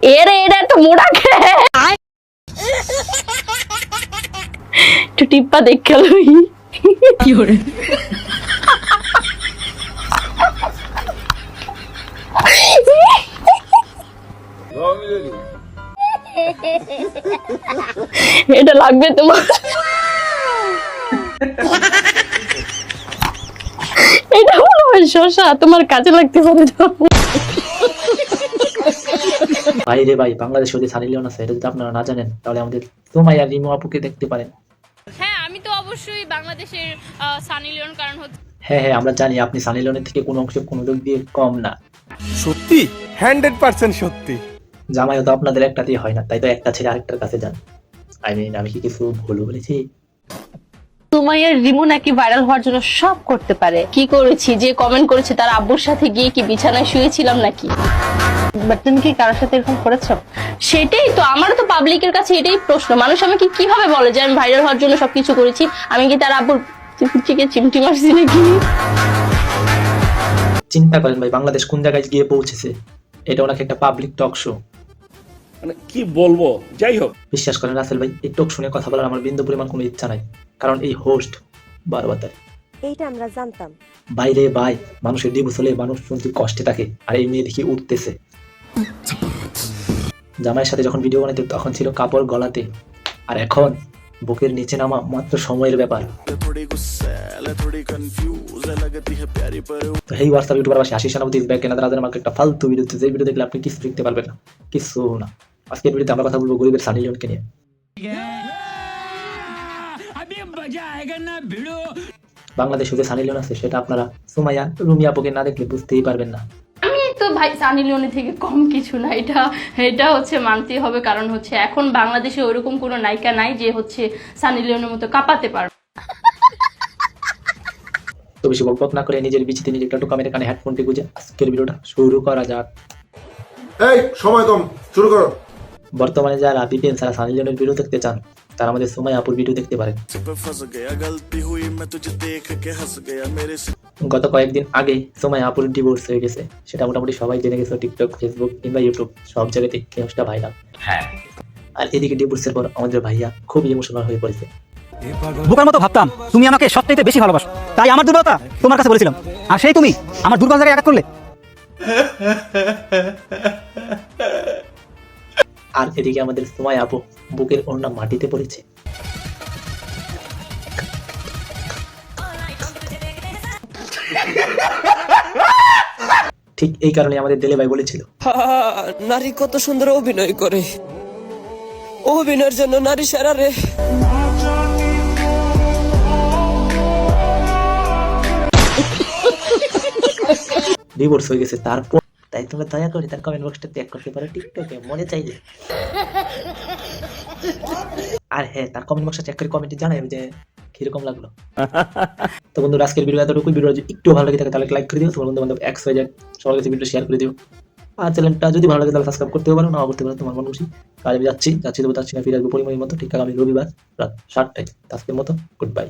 এরে, এটা একটা মোড়া খেয়ে একটু টিপ্পা দেখে এটা লাগবে তোমার। এটা হয় শশা, তোমার কাজে লাগতে পারে তো। ভাই রে ভাই বাংলাদেশ যদি সানি লিওন আছে এটা যদি আপনারা না জানেন তাহলে আমাদের সোমাইয়া রিমু আপুকে দেখতে পারেন। হ্যাঁ আমি তো অবশ্যই বাংলাদেশের সানি লিওন কারণ হচ্ছে হ্যাঁ হ্যাঁ আমরা জানি আপনি সানি লিওনের থেকে কোনো অংশ কোনো দিক দিয়ে কম না। সত্যি? হান্ড্রেড পার্সেন্ট সত্যি। জামাইও তো আপনাদের একটা দিয়ে হয় না তাই তো একটা ছেড়ে আরেকটার কাছে যান। আই মিন আমি কি কিছু ভুল বলেছি? সুমাইয়ার রিমু নাকি ভাইরাল হওয়ার জন্য সব করতে পারে? কি করেছি? যে কমেন্ট করেছে তার আব্বুর সাথে গিয়ে কি বিছানায় শুয়েছিলাম নাকি? বাট তুমি কি কারোর সাথে এরকম করেছ? সেটাই তো আমারও তো পাবলিকের কাছে এটাই প্রশ্ন। মানুষ আমাকে কীভাবে বলে যে আমি ভাইরাল হওয়ার জন্য সবকিছু করেছি? আমি কি তার আব্বুর চিমটি মারছি নাকি? চিন্তা করেন ভাই বাংলাদেশ কোন জায়গায় গিয়ে পৌঁছেছে? এটা ওনাকে একটা পাবলিক টক শো মানে কি বলব? যাই হোক। বিশ্বাস করেন রাসেল ভাই এই টক শুনে কথা বলার আমার বিন্দু পরিমাণ কোনো ইচ্ছা নাই। কারণ এই হোস্ট বারবার এইটা আমরা জানতাম। বাইরে বাই মানুষের ডিভোর্স হলে মানুষ শুনতে কষ্টে থাকে আর এই মেয়ে দেখি উঠতেছে। জামাইয়ের সাথে যখন ভিডিও বানাইতে তখন ছিল কাপড় গলাতে। আর এখন বুকের নিচে নামা মাত্র সময়ের ব্যাপার। তো হেই হোয়াটসঅ্যাপ ইউটিউবার বাসী আশিস সেনাপতি ব্যাক কেনা তাদের আমাকে একটা ফালতু ভিডিও এই ভিডিও দেখলে আপনি কিছু শিখতে পারবেন না। কিছু না। আজকের ভিডিওতে আমরা কথা বলব গরিবের সানি লিওনকে নিয়ে। বাংলাদেশে যে সানি লিওন আছে সেটা আপনারা সুমাইয়া রুমিয়া আপুকে না দেখলে বুঝতেই পারবেন না। আমি তো ভাই সানি লিওনের থেকে কম কিছু না এটা এটা হচ্ছে মানতেই হবে কারণ হচ্ছে এখন বাংলাদেশে ওরকম কোনো নায়িকা নাই যে হচ্ছে সানি লিওনের মতো কাঁপাতে পারবে তো বেশি বকবক না করে নিজের বিচিতে নিজে একটু কামের কানে হেডফোনটি গুজে আজকের ভিডিওটা শুরু করা যাক। এই সময় কম শুরু করো। বর্তমানে যারা বিপিএন ছাড়া সানি লিওনের ভিডিও দেখতে চান তারা আমাদের সময় আপুর ভিডিও দেখতে পারেন। গত কয়েকদিন আগে সময় আপুর ডিভোর্স হয়ে গেছে। সেটা মোটামুটি সবাই জেনে গেছে টিকটক ফেসবুক কিংবা ইউটিউব সব জায়গাতে কেউটা ভাইরাল আর এদিকে ডিভোর্সের পর আমাদের ভাইয়া খুব ইমোশনাল হয়ে পড়েছে। বোকার মতো ভাবতাম তুমি আমাকে সবচাইতে বেশি ভালোবাসো। তাই আমার দুর্বলতা তোমার কাছে বলেছিলাম। আর সেই তুমি আমার দুর্বল জায়গায় আঘাত করলে। আর এদিকে আমাদের সময় আপু বুকের ওড়না মাটিতে পড়েছে। ঠিক এই কারণে আমাদের দেলে ভাই বলেছিল। নারী কত সুন্দর অভিনয় করে। অভিনয়ের জন্য নারী সেরা রে। ডিভোর্স হয়ে গেছে তারপর তাই তোমরা দয়া করে তার কমেন্ট বক্সটা ত্যাগ করতে পারো টিকটকে মনে চাইলে। আর হ্যাঁ তার কমেন্ট বক্সটা চেক করে কমেন্টে জানাই যে কীরকম লাগল। তো বন্ধুরা আজকের ভিডিও এতটুকুই। ভিডিও যদি একটু ভালো লাগে থাকে, তাহলে লাইক করে দিও। তোমার বন্ধু বান্ধব এক্স হয়ে যায় সবার কাছে ভিডিও শেয়ার করে দিও। আর চ্যানেলটা যদি ভালো লাগে, তাহলে সাবস্ক্রাইব করতেও পারো। না করতে পারো, তোমার মন খুশি। কাজ আমি যাচ্ছি যাচ্ছি তো যাচ্ছি না ফিরে আসব পরিমাণের মতো। ঠিক আগামী রবিবার রাত সাতটায়। আজকের মতো গুড বাই